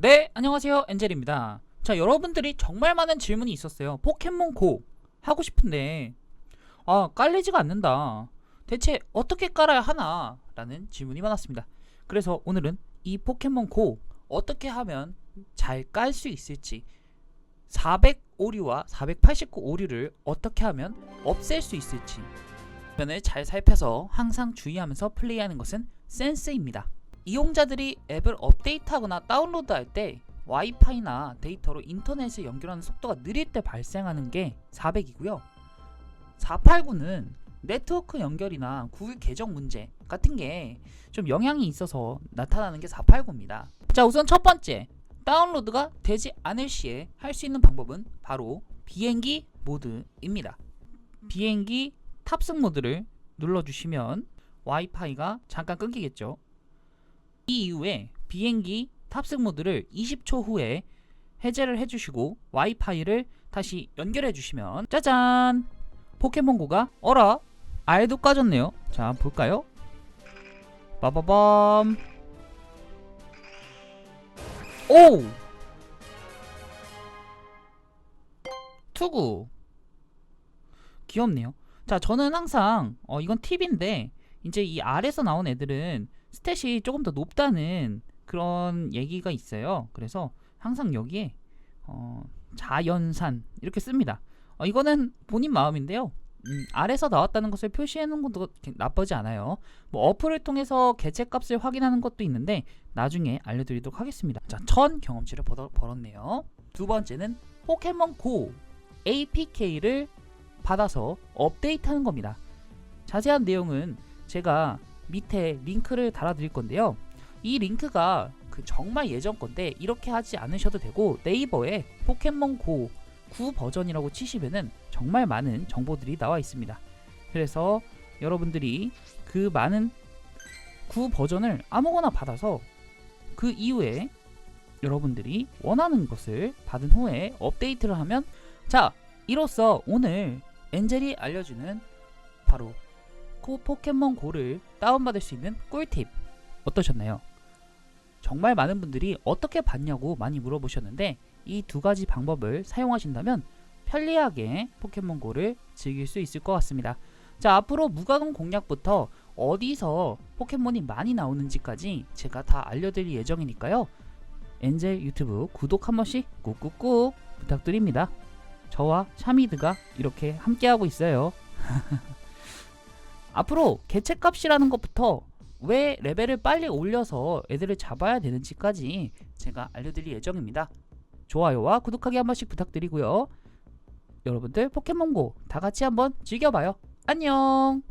네, 안녕하세요. 엔젤입니다. 자, 여러분들이 정말 많은 질문이 있었어요. 포켓몬 고 하고 싶은데 아, 깔리지가 않는다. 대체 어떻게 깔아야 하나? 라는 질문이 많았습니다. 그래서 오늘은 이 포켓몬 고 어떻게 하면 잘 깔 수 있을지 400 오류와 489 오류를 어떻게 하면 없앨 수 있을지 면을 잘 살펴서 항상 주의하면서 플레이하는 것은 센스입니다. 이용자들이 앱을 업데이트하거나 다운로드할 때 와이파이나 데이터로 인터넷에 연결하는 속도가 느릴 때 발생하는 게 400이고요. 489는 네트워크 연결이나 구글 계정 문제 같은 게 좀 영향이 있어서 나타나는 게 489입니다. 자, 우선 첫 번째. 다운로드가 되지 않을 시에 할 수 있는 방법은 바로 비행기 모드입니다. 비행기 탑승 모드를 눌러주시면 와이파이가 잠깐 끊기겠죠. 이 이후에 비행기 탑승 모드를 20초 후에 해제를 해주시고 와이파이를 다시 연결해 주시면 짜잔! 포켓몬고가 어라! 알도 까졌네요. 자 볼까요? 빠바밤! 오 투구! 귀엽네요. 자 저는 항상 어, 이건 팁인데 이제 이 아래서 나온 애들은 스탯이 조금 더 높다는 그런 얘기가 있어요. 그래서 항상 여기에 어, 자연산 이렇게 씁니다. 어, 이거는 본인 마음인데요. 음, 아래서 나왔다는 것을 표시해 놓은 것도 나쁘지 않아요. 뭐 어플을 통해서 개체값을 확인하는 것도 있는데 나중에 알려드리도록 하겠습니다. 자, 천 경험치를 벌어, 벌었네요. 두 번째는 포켓몬 고 APK를 받아서 업데이트하는 겁니다. 자세한 내용은 제가 밑에 링크를 달아드릴 건데요. 이 링크가 그 정말 예전 건데 이렇게 하지 않으셔도 되고 네이버에 포켓몬 고 9 버전이라고 치시면은 정말 많은 정보들이 나와 있습니다. 그래서 여러분들이 그 많은 9 버전을 아무거나 받아서 그 이후에 여러분들이 원하는 것을 받은 후에 업데이트를 하면 자 이로써 오늘 엔젤이 알려주는 바로 코 포켓몬 고를 다운받을 수 있는 꿀팁 어떠셨나요? 정말 많은 분들이 어떻게 받냐고 많이 물어보셨는데 이 두 가지 방법을 사용하신다면 편리하게 포켓몬 고를 즐길 수 있을 것 같습니다. 자 앞으로 무과금 공략부터 어디서 포켓몬이 많이 나오는지까지 제가 다 알려드릴 예정이니까요. 엔젤 유튜브 구독 한 번씩 꾹꾹꾹 부탁드립니다. 저와 샤미드가 이렇게 함께하고 있어요. 앞으로 개체값이라는 것부터 왜 레벨을 빨리 올려서 애들을 잡아야 되는지까지 제가 알려드릴 예정입니다. 좋아요와 구독하기 한 번씩 부탁드리고요. 여러분들 포켓몬고 다 같이 한번 즐겨봐요. 안녕!